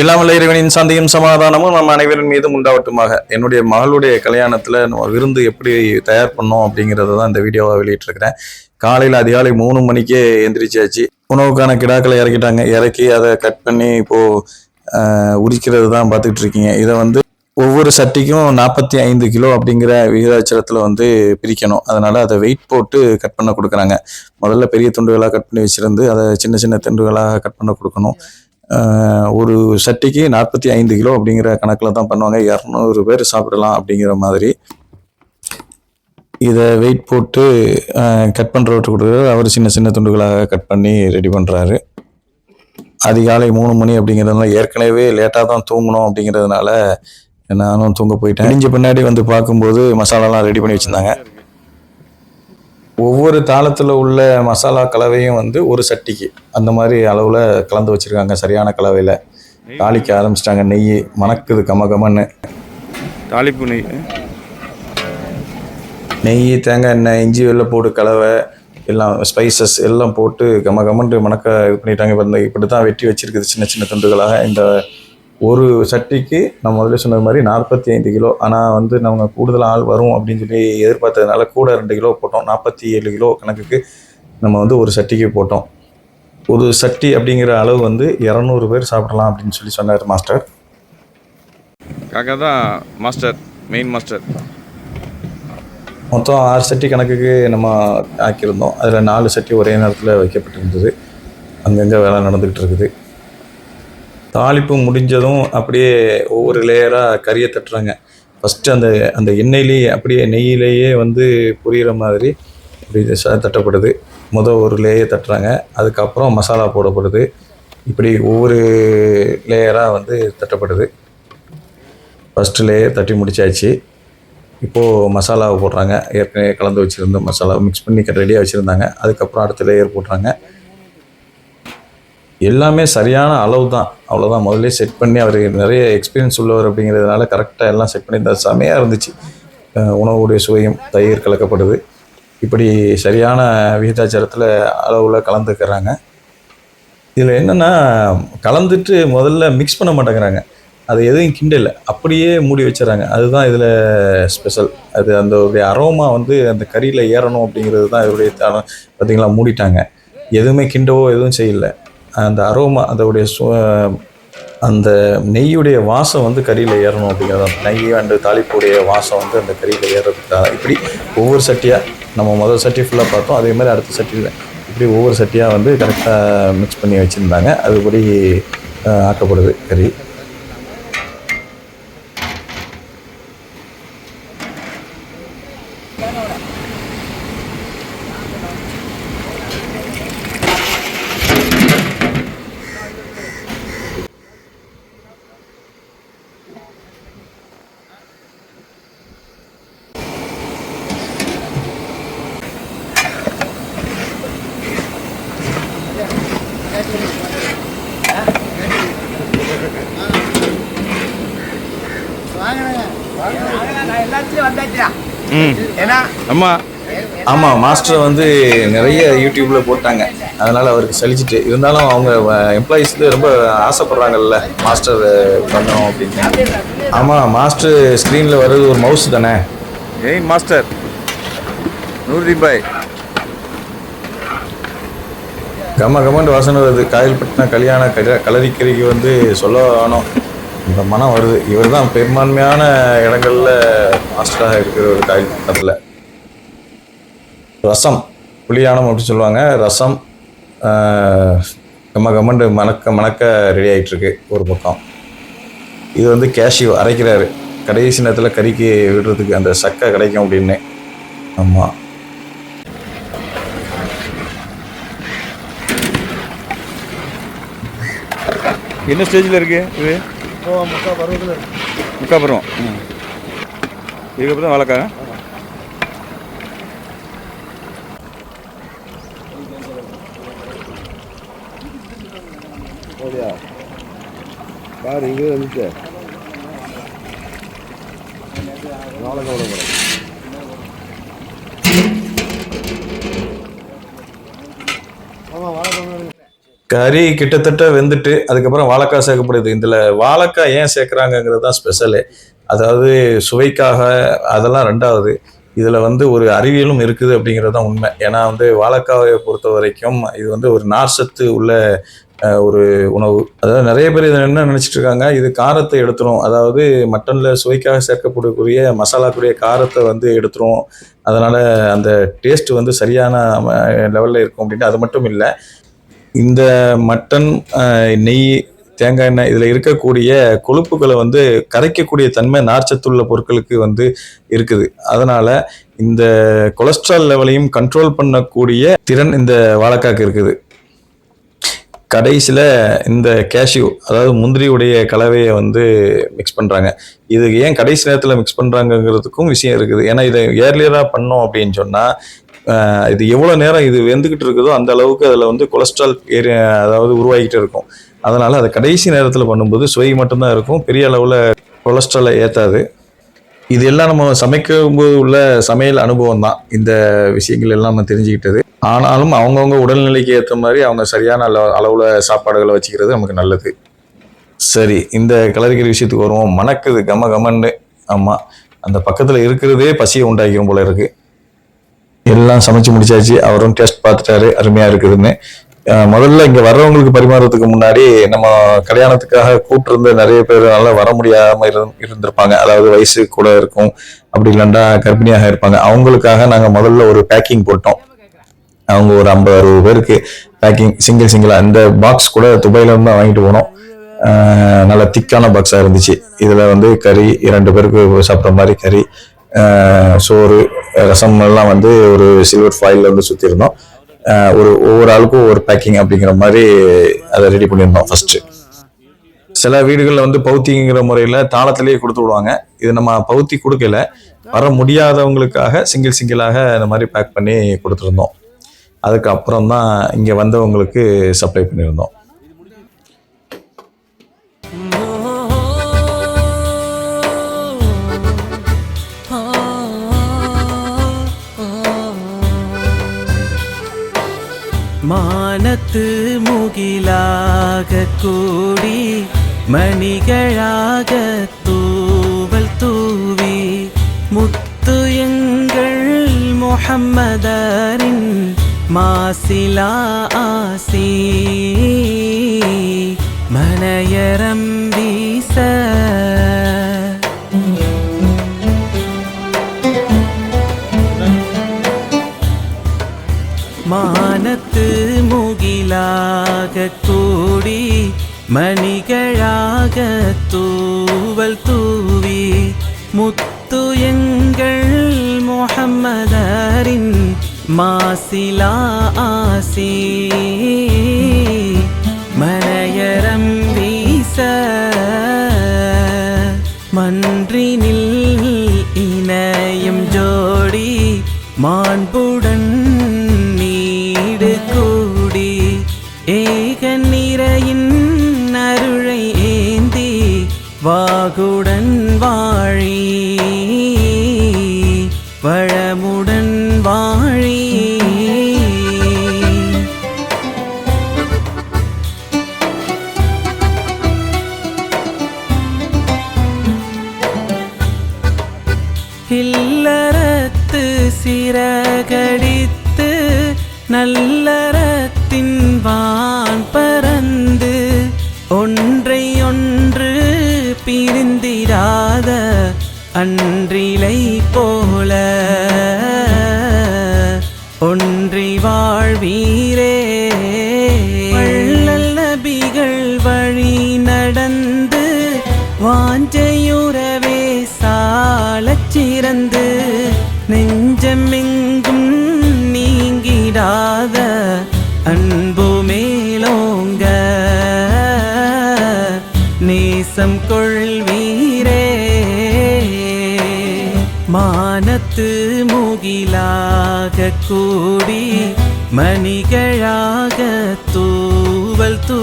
இல்லாமல் இறைவனின் சந்தையும் சமாதானமும் நம்ம அனைவரின் மீதும் உண்டாவட்டுமாக. என்னுடைய மகளுடைய கல்யாணத்தில் நம்ம விருந்து எப்படி தயார் பண்ணோம் அப்படிங்கிறத தான் இந்த வீடியோவை வெளியிட்டிருக்கிறேன். காலையில் அதிகாலை மூணு மணிக்கே எந்திரிச்சாச்சு. உணவுக்கான கிடாக்களை இறக்கிட்டாங்க. இறக்கி அதை கட் பண்ணி இப்போது உரிக்கிறது தான் பார்த்துக்கிட்டு இருக்கீங்க இதை வந்து ஒவ்வொரு சட்டிக்கும் நாற்பத்தி ஐந்து கிலோ அப்படிங்கிற விகிதாச்சாரத்தில் வந்து பிரிக்கணும். அதனால் அதை வெயிட் போட்டு கட் பண்ண கொடுக்குறாங்க. முதல்ல பெரிய துண்டுகளாக கட் பண்ணி வச்சுருந்து அதை சின்ன சின்ன துண்டுகளாக கட் பண்ண கொடுக்கணும். ஒரு சட்டிக்கு நாற்பத்தி ஐந்து கிலோ அப்படிங்கிற கணக்கில் தான் பண்ணுவாங்க. இரநூறு பேர் சாப்பிடலாம் அப்படிங்கிற மாதிரி. இதை வெயிட் போட்டு கட் பண்ணுறவர்கிட்ட கொடுக்குறாரு. அவர் சின்ன சின்ன துண்டுகளாக கட் பண்ணி ரெடி பண்ணுறாரு அதிகாலை மூணு மணி அப்படிங்கிறதுனால ஏற்கனவே லேட்டாக தான் தூங்கணும் அப்படிங்கிறதுனால நானும் தூங்க போயிட்டேன். இடிஞ்ச பின்னாடி வந்து பார்க்கும்போது மசாலாலாம் ரெடி பண்ணி வச்சுருந்தாங்க. ஒவ்வொரு தாளத்தில் உள்ள மசாலா கலவையும் வந்து ஒரு சட்டிக்கு. அந்த மாதிரி அளவில் கலந்து வச்சுருக்காங்க சரியான கலவையில். தாளிக்க ஆரம்பிச்சிட்டாங்க. நெய் மணக்குது கம கமன்னு தாளிப்பு நெய். நெய் தேங்காய் எண்ணெய் இஞ்சி வெள்ளைப்பூடு கலவை எல்லாம் ஸ்பைசஸ் எல்லாம் போட்டு கம கமன்று மணக்க இது பண்ணிட்டாங்க. இப்போ இந்த இப்படி தான் வெட்டி வச்சிருக்குது. சின்ன சின்ன துண்டுகளாக இந்த ஒரு சட்டிக்கு நான் முதல்ல சொன்னது மாதிரி நாற்பத்தி ஐந்து கிலோ. ஆனால் வந்து நம்ம கூடுதல் ஆள் வரும் அப்படின்னு சொல்லி எதிர்பார்த்ததுனால கூட ரெண்டு கிலோ போட்டோம். நாற்பத்தி ஏழு கிலோ கணக்குக்கு நம்ம வந்து ஒரு சட்டிக்கு போட்டோம். ஒரு சட்டி அப்படிங்கிற அளவு வந்து இரநூறு பேர் சாப்பிடலாம் அப்படின்னு சொல்லி சொன்னார் மாஸ்டர். காக்கா தான் மாஸ்டர் மெயின் மாஸ்டர். மொத்தம் ஆறு சட்டி கணக்குக்கு நம்ம ஆக்கியிருந்தோம். அதில் நாலு சட்டி ஒரே நேரத்தில் வைக்கப்பட்டிருந்தது. அங்கங்கே வேலை நடந்துக்கிட்டு இருக்குது. தாளிப்பு முடிஞ்சதும் அப்படியே ஒவ்வொரு லேயராக கறியை தட்டுறாங்க. ஃபஸ்ட்டு அந்த அந்த எண்ணெயிலேயே அப்படியே நெய்யிலேயே வந்து புரிகிற மாதிரி இப்படி தட்டப்படுது. முதல் ஒரு லேயர் தட்டுறாங்க. அதுக்கப்புறம் மசாலா போடப்படுது. இப்படி ஒவ்வொரு லேயராக வந்து தட்டப்படுது. ஃபஸ்ட்டு லேயர் தட்டி முடிச்சாச்சு. இப்போது மசாலாவை போடுறாங்க. ஏற்கனவே கலந்து வச்சுருந்த மசாலா மிக்ஸ் பண்ணி ரெடியாக வச்சுருந்தாங்க. அதுக்கப்புறம் அடுத்த லேயர் போடுறாங்க. எல்லாமே சரியான அளவு தான் அவ்வளோதான் முதல்ல செட் பண்ணி அவர் நிறைய எக்ஸ்பீரியன்ஸ் உள்ளவர் அப்படிங்கிறதுனால கரெக்டாக எல்லாம் செட் பண்ணி இந்த செமையாக இருந்துச்சு. உணவுடைய சுவையும் தயிர் கலக்கப்படுது. இப்படி சரியான விகிதாச்சாரத்தில் அளவில் கலந்துக்கிறாங்க. இதில் என்னென்னா கலந்துட்டு முதல்ல மிக்ஸ் பண்ண மாட்டேங்கிறாங்க. அது எதுவும் கிண்டல. அப்படியே மூடி வச்சுறாங்க அதுதான் இதில் ஸ்பெஷல் அது அந்த அரோமா வந்து அந்த கறியில் ஏறணும் அப்படிங்கிறது தான் இவருடைய தான பார்த்தீங்களா மூடிட்டாங்க. எதுவுமே கிண்டவோ எதுவும் செய்யலை. அந்த அரோமா அதோடைய சு அந்த நெய்யுடைய வாசம் வந்து கறியில் ஏறணும் அப்படிங்கிறது அந்த நெய் அண்டு தாளிப்புடைய வாசம் வந்து அந்த கறியில் ஏறுறதுக்காக இப்படி ஒவ்வொரு சட்டியாக நம்ம முதல் சட்டி ஃபுல்லாக பார்த்தோம். அதே மாதிரி அடுத்த சட்டியில் இப்படி ஒவ்வொரு சட்டியாக வந்து கரெக்டாக மிக்ஸ் பண்ணி வச்சுருந்தாங்க. அதுபடி ஆக்கப்படுது கறி. வந்தாச்சுடா ம். ஏன்னா அம்மா. ஆமாம் மாஸ்டர் வந்து நிறைய யூடியூப்பில் போட்டாங்க. அதனால் அவருக்கு சலிச்சிட்டு. இருந்தாலும் அவங்க எம்ப்ளாயீஸ்க்கு ரொம்ப ஆசைப்படுறாங்கல்ல மாஸ்டர் பண்ணணும் அப்படின்னு. ஆமாம் மாஸ்டர் ஸ்க்ரீனில் வர்றது ஒரு மவுஸ் தானே? Main master. நூறுதீன் பாய். கம கமண்டு வாசனை வருது. காயல்பட்டினம் கல்யாண கல கலரிக்கறிக்கு வந்து சொல்ல வேணும் இந்த மனம் வருது. இவர் தான் பெரும்பான்மையான இடங்களில் மாஸ்டராக இருக்கிற ஒரு காயல்பட்டினத்தில் ரசம் புளியானம் அப்படின்னு சொல்லுவாங்க. ரசம் கம்ம கம்மண்டு மணக்க மணக்க ரெடி ஆகிட்டுருக்கு ஒரு பக்கம். இது வந்து கேஷ்யூ அரைக்கிறாரு. கடைசி நேரத்தில் கறிக்கு விடுறதுக்கு அந்த சக்கை கிடைக்கும் அப்படின்னு. ஆமாம் என்ன ஸ்டேஜில் இருக்குது இது? முக்கா பருவம். ம் இதுக்கப்புறம் தான் வளர்க்க பாரு இங்கே வந்துச்சு நாளை கவலைப்பட கறி கிட்டத்தட்ட வெந்துட்டு அதுக்கப்புறம் வாழைக்காய் சேர்க்கப்படுது. இதில் வாழைக்காய் ஏன் சேர்க்குறாங்கங்கிறது தான் ஸ்பெஷலு அதாவது சுவைக்காக அதெல்லாம் ரெண்டாவது. இதில் வந்து ஒரு அறிவியலும் இருக்குது அப்படிங்கிறது தான் உண்மை. ஏன்னா வந்து வாழைக்காயை பொறுத்த வரைக்கும் இது வந்து ஒரு நார்சத்து உள்ள ஒரு உணவு. அதாவது நிறைய பேர் இதை என்ன நினச்சிட்டு இருக்காங்க? இது காரத்தை எடுத்துரும். அதாவது மட்டனில் சுவைக்காக சேர்க்கப்படக்கூடிய மசாலாக்குரிய காரத்தை வந்து எடுத்துரும். அதனால் அந்த டேஸ்ட் வந்து சரியான லெவலில் இருக்கும் அப்படின்ட்டு அது மட்டும் இல்லை. இந்த மட்டன் நெய் தேங்காய் எண்ணெய் இதில் இருக்கக்கூடிய கொழுப்புகளை வந்து கரைக்கக்கூடிய தன்மை நார்ச்சத்துள்ள பொருட்களுக்கு வந்து இருக்குது. அதனால் இந்த கொலஸ்ட்ரால் லெவலையும் கண்ட்ரோல் பண்ணக்கூடிய திறன் இந்த வாழைக்காக்கு இருக்குது. கடைசியில் இந்த கேஷ்யூ அதாவது முந்திரியுடைய கலவையை வந்து மிக்ஸ் பண்ணுறாங்க இது ஏன் கடைசி நேரத்தில் மிக்ஸ் பண்ணுறாங்கங்கிறதுக்கும் விஷயம் இருக்குது. ஏன்னா இதை ஏர்லியராக பண்ணோம் அப்படின்னு சொன்னால் இது எவ்வளோ நேரம் இது வெந்துக்கிட்டு இருக்குதோ அந்த அளவுக்கு அதில் வந்து கொலஸ்ட்ரால் ஏரியா அதாவது உருவாகிக்கிட்டு இருக்கும். அதனால் அதை கடைசி நேரத்தில் பண்ணும்போது சுவை மட்டும்தான் இருக்கும். பெரிய அளவில் கொலஸ்ட்ராலை ஏற்றாது இது எல்லாம் நம்ம சமைக்கும்போது உள்ள சமையல் அனுபவம் தான். இந்த விஷயங்கள் எல்லாம் நம்ம தெரிஞ்சுக்கிட்டது. ஆனாலும் அவங்கவுங்க உடல்நிலைக்கு ஏற்ற மாதிரி அவங்க சரியான அளவில் சாப்பாடுகளை வச்சுக்கிறது நமக்கு நல்லது. சரி இந்த கலரிக்கறி விஷயத்துக்கு வருவோம். மணக்குது கம கமன்னு. ஆமாம் அந்த பக்கத்தில் இருக்கிறதே பசியை உண்டாக்கிரும் போல இருக்குது எல்லாம் சமைச்சு முடிச்சாச்சு. அவரும் டேஸ்ட் பார்த்துட்டாரு. அருமையாக இருக்குதுன்னு. முதல்ல இங்கே வர்றவங்களுக்கு பரிமாறுறதுக்கு முன்னாடி நம்ம கல்யாணத்துக்காக கூட்டிருந்த நிறைய பேரால வர முடியாமல் இருந் இருந்திருப்பாங்க. அதாவது வயசு கூட இருக்கும். அப்படி இல்லைன்னா கர்ப்பிணியாக இருப்பாங்க. அவங்களுக்காக நாங்கள் முதல்ல ஒரு பேக்கிங் போட்டோம். அவங்க ஒரு ஐம்பது அறுபது பேருக்கு பேக்கிங் சிங்கிள் சிங்கிளா இந்த பாக்ஸ் கூட துபாயில இருந்து தான் வாங்கிட்டு போனோம். நல்ல திக்கான பாக்ஸா இருந்துச்சு. இதுல வந்து கறி இரண்டு பேருக்கு சாப்பிட்ற மாதிரி கறி சோறு ரசம் எல்லாம் வந்து ஒரு சில்வர் ஃபாயிலில் வந்து சுத்தி இருந்தோம் ஒரு ஒவ்வொரு ஆளுக்கும் ஒரு பேக்கிங் அப்படிங்கிற மாதிரி அதை ரெடி பண்ணியிருந்தோம் ஃபர்ஸ்ட் சில வீடுகளில் வந்து பௌத்திங்கிற முறையில் தாளத்திலேயே கொடுத்து விடுவாங்க. இது நம்ம பௌத்தி கொடுக்கல. வர முடியாதவங்களுக்காக சிங்கிள் சிங்கிளாக இந்த மாதிரி பேக் பண்ணி கொடுத்துருந்தோம். அதுக்கப்புறம் தான் இங்கே வந்தவங்களுக்கு சப்ளை பண்ணியிருந்தோம். மானத்து முகிலாக கூடி மணிகளாக தூவல் தூவி முத்து எங்கள் முகம்மதரின் மாசிலா ஆசி மனையரம் வீச மானத்து முகிலாக கூடி மணிகளாக தூவல் தூவி முத்து எங்கள் முகம்மதரின் மாசிலா ஆசி. வாகுடன் வாழி வளமுடன் வாழி. இல்லறத்து சிறகடித்து நல்லறத்தின் வா அன்றிலை போல. பத்து முகிலாக கூடி மணிகளாக தூவல் தூ